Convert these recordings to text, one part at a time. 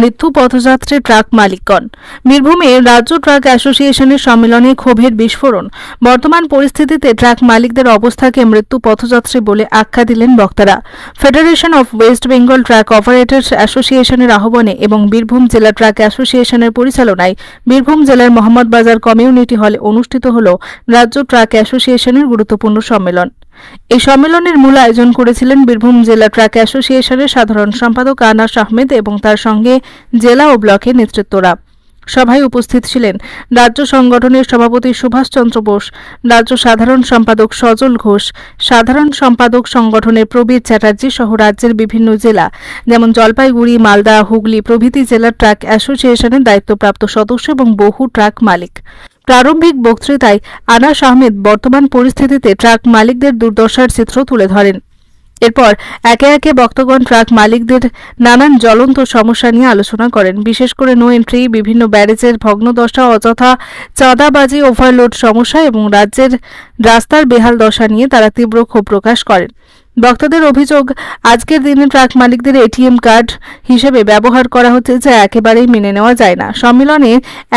মৃত্যু পথযাত্রী ট্রাক মালিকগণ। বীরভূমে রাজ্য ট্রাক অ্যাসোসিয়েশনের সম্মেলনে ক্ষোভের বিস্ফোরণ। বর্তমান পরিস্থিতিতে ট্রাক মালিকদের অবস্থাকে মৃত্যু পথযাত্রী বলে আখ্যা দিলেন বক্তারা। Federation of West Bengal truck operators অ্যাসোসিয়েশনের আহ্বানে এবং বীরভূম জেলা ট্রাক অ্যাসোসিয়েশনের পরিচালনায় বীরভূম জেলার মোহাম্মদ বাজার কমিউনিটি হলে অনুষ্ঠিত হল রাজ্য ট্রাক অ্যাসোসিয়েশনের গুরুত্বপূর্ণ সম্মেলন। এই সম্মেলনের মূল আয়োজন করেছিলেন বীরভূম জেলা ট্রাক অ্যাসোসিয়েশনের সাধারণ সম্পাদক আনাস আহমেদ এবং তার সঙ্গে জেলা ও ব্লকের নেতৃত্বরা। সভায় উপস্থিত ছিলেন রাজ্য সংগঠনের সভাপতি সুভাষচন্দ্র বোস, রাজ্য সাধারণ সম্পাদক সজল ঘোষ, সাধারণ সম্পাদক সংগঠনের প্রবীর চ্যাটার্জি সহ রাজ্যের বিভিন্ন জেলা, যেমন জলপাইগুড়ি, মালদা, হুগলি প্রভৃতি জেলার ট্রাক অ্যাসোসিয়েশনের দায়িত্বপ্রাপ্ত সদস্য এবং বহু ট্রাক মালিক। প্রারম্ভিক বক্তৃতায় আনাস আহমেদ বর্তমান পরিস্থিতিতে ট্রাক মালিকদের দুর্দশার চিত্র তুলে ধরেন। এরপর একে একে বক্তগণ ট্রাক মালিকদের নানান জ্বলন্ত সমস্যা নিয়ে আলোচনা করেন। বিশেষ করে নো এন্ট্রি, বিভিন্ন ব্যারেজের ভগ্নদশা, অযথা চাঁদাবাজি, ওভারলোড সমস্যা এবং রাজ্যের রাস্তার বেহাল দশা নিয়ে তারা তীব্র ক্ষোভ প্রকাশ করেন। বক্তাদের অভিযোগ আজকের দিনে ট্রাক মালিকদের এটিএম কার্ড হিসেবে ব্যবহার করা হচ্ছে যা একেবারেই মেনে নেওয়া যায় না। সম্মেলনে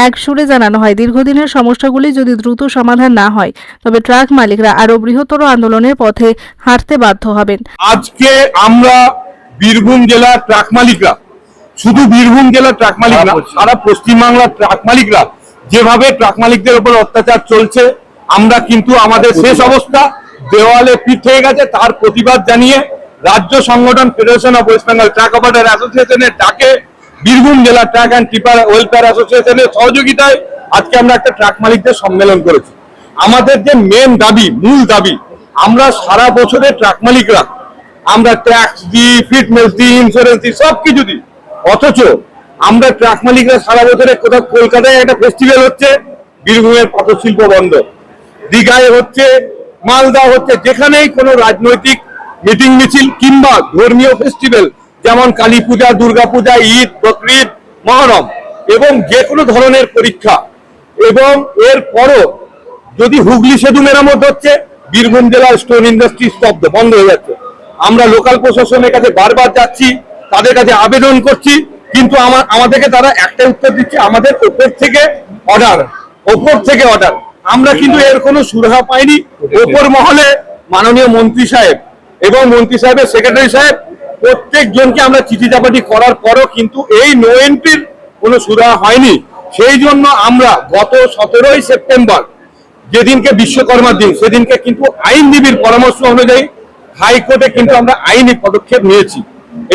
এক সুরে জানানো হয় দীর্ঘদিনের সমস্যাগুলি যদি দ্রুত সমাধান না হয় তবে ট্রাক মালিকরা আরও বৃহত্তর আন্দোলনের পথে হাঁটতে বাধ্য হবেন। আজকে আমরা বীরভূম জেলার ট্রাক মালিকরা শুধু বীরভূম জেলার ট্রাক মালিকরা সারা পশ্চিমবাংলার ট্রাক মালিকরা যেভাবে ট্রাক মালিকদের উপর অত্যাচার চলছে আমরা কিন্তু আমাদের শেষ অবস্থা দেওয়ালে পিঠ হয়ে গেছে, তার প্রতিবাদ জানিয়ে রাজ্য সংগঠন federation of West Bengal truck operator অ্যাসোসিয়েশনের ডাকে বীরভূম জেলা ট্রাক অ্যান্ড টিপার ওয়েলফেয়ার অ্যাসোসিয়েশনের সহযোগিতায় আজকে আমরা একটা ট্রাক মালিকদের সম্মেলন করেছি। আমাদের যে মেন দাবি, মূল দাবি, আমরা সারা বছরে ট্রাক মালিকরা, আমরা ট্যাক্স দিই ফিটনেস দিই ইন্স্যুরেন্স দিই সব কিছু দিই। অথচ আমরা ট্রাক মালিকরা সারা বছরে কোথাও কলকাতায় একটা ফেস্টিভ্যাল হচ্ছে, বীরভূমের পথশিল্প বন্ধ দীঘায় হচ্ছে মালদা হচ্ছে যেখানেই কোনো রাজনৈতিক মিটিং মিছিল কিংবা ধর্মীয় ফেস্টিভ্যাল যেমন কালী পূজা, দুর্গা পূজা, ঈদ, বকরিদ, মহরম এবং যে কোনো ধরনের পরীক্ষা। এবং এর পরও যদি হুগলি সেতু মেরামত হচ্ছে, বীরভূম জেলার স্টোন ইন্ডাস্ট্রি স্তব্ধ, বন্ধ হয়ে যাচ্ছে। আমরা লোকাল প্রশাসনের কাছে বারবার যাচ্ছি, তাদের কাছে আবেদন করছি, কিন্তু আমার আমাদেরকে তারা একটাই উত্তর দিচ্ছে, আমাদের ওপর থেকে অর্ডার ওপর থেকে অর্ডার আমরা কিন্তু এর কোনো সুরাহা পাইনি। ওপর মহলে মাননীয় মন্ত্রী সাহেব এবং মন্ত্রী সাহেবের সেক্রেটারি সাহেব প্রত্যেক জনকে আমরা চিঠি চাপাটি করার পরও কিন্তু এই নো এন্ট্রির কোনো সুরাহা হয়নি। সেই জন্য আমরা গত সতেরোই সেপ্টেম্বর যেদিনকে বিশ্বকর্মার দিন সেদিনকে কিন্তু আইনজীবীর পরামর্শ অনুযায়ী হাইকোর্টে কিন্তু আমরা আইনি পদক্ষেপ নিয়েছি।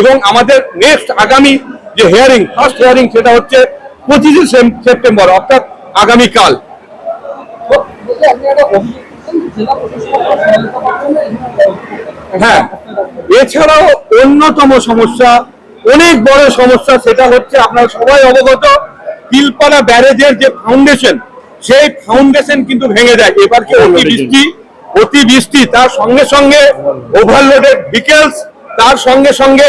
এবং আমাদের নেক্সট আগামী যে হিয়ারিং ফার্স্ট হিয়ারিং সেটা হচ্ছে পঁচিশে সেপ্টেম্বর অর্থাৎ আগামীকাল। হ্যাঁ এছাড়াও অন্যতম সমস্যা অনেক বড় সমস্যা সেটা হচ্ছে আপনারা সবাই অবগত তিলপাড়া ব্যারেজের যে ফাউন্ডেশন সেই ফাউন্ডেশন কিন্তু ভেঙে যায়। এবার কি অতি বৃষ্টি। অতি বৃষ্টি তার সঙ্গে সঙ্গে ওভারলোডেড ভিকেলস তার সঙ্গে সঙ্গে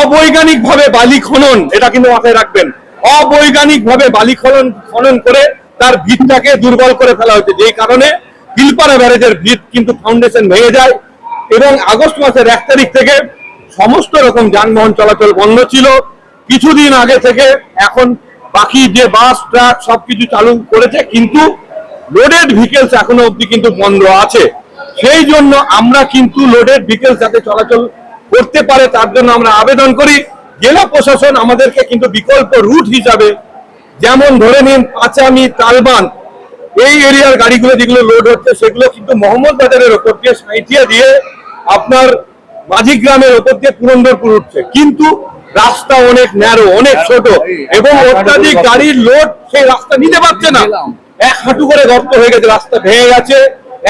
অবৈজ্ঞানিক ভাবে বালি খনন এটা কিন্তু মাথায় রাখবেন। অবৈজ্ঞানিক ভাবে বালি খনন খনন করে তার ভিতটাকে দুর্বল করে ফেলা হয়েছে। যেই কারণে তিলপাড়া ব্যারেজের ভিত কিন্তু ফাউন্ডেশন ভেঙে যায় এবং আগস্ট মাসের এক তারিখ থেকে সমস্ত রকম যানবাহন চলাচল বন্ধ ছিল। কিছুদিন আগে থেকে এখন বাকি যে বাস, ট্রাক সবকিছু চালু করেছে, কিন্তু লোডেড ভিকেলস এখনও অবধি কিন্তু বন্ধ আছে। সেই জন্য আমরা কিন্তু লোডেড ভিকেলস যাতে চলাচল করতে পারে, তার জন্য আমরা আবেদন করি। জেলা প্রশাসন আমাদেরকে কিন্তু বিকল্প রুট হিসাবে যেমন ধরে নিন পাঁচামি তালবান। এই এরিয়ার গাড়িগুলো যেগুলো লোড হচ্ছে সেগুলো কিন্তু মোহাম্মদ বাজারের ওপর দিয়ে সাঁইটিয়া দিয়ে আপনার মাঝি গ্রামের ওপর দিয়ে পুরন্দরপুর উঠছে। কিন্তু রাস্তা অনেক ন্যারো অনেক ছোট এবং অত্যাধিক গাড়ির লোড সেই রাস্তা নিতে পারছে না। এক হাঁটু করে গর্ত হয়ে গেছে রাস্তা ভেঙে গেছে।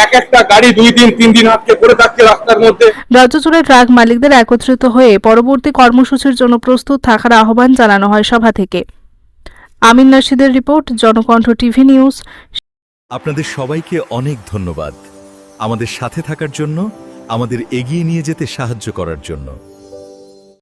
এক একটা গাড়ি দুই দিন তিন দিন আটকে পড়ে থাকছে রাস্তার মধ্যে। রাজ্য জুড়ে ট্রাক মালিকদের একত্রিত হয়ে পরবর্তী কর্মসূচির জন্য প্রস্তুত থাকার আহ্বান জানানো হয় সভা থেকে। আমিন নাসিদের রিপোর্ট, জনকণ্ঠ টিভি নিউজ। আপনাদের সবাইকে অনেক ধন্যবাদ। আমাদের সাথে থাকার জন্য, আমাদের এগিয়ে নিয়ে যেতে সাহায্য করার জন্য।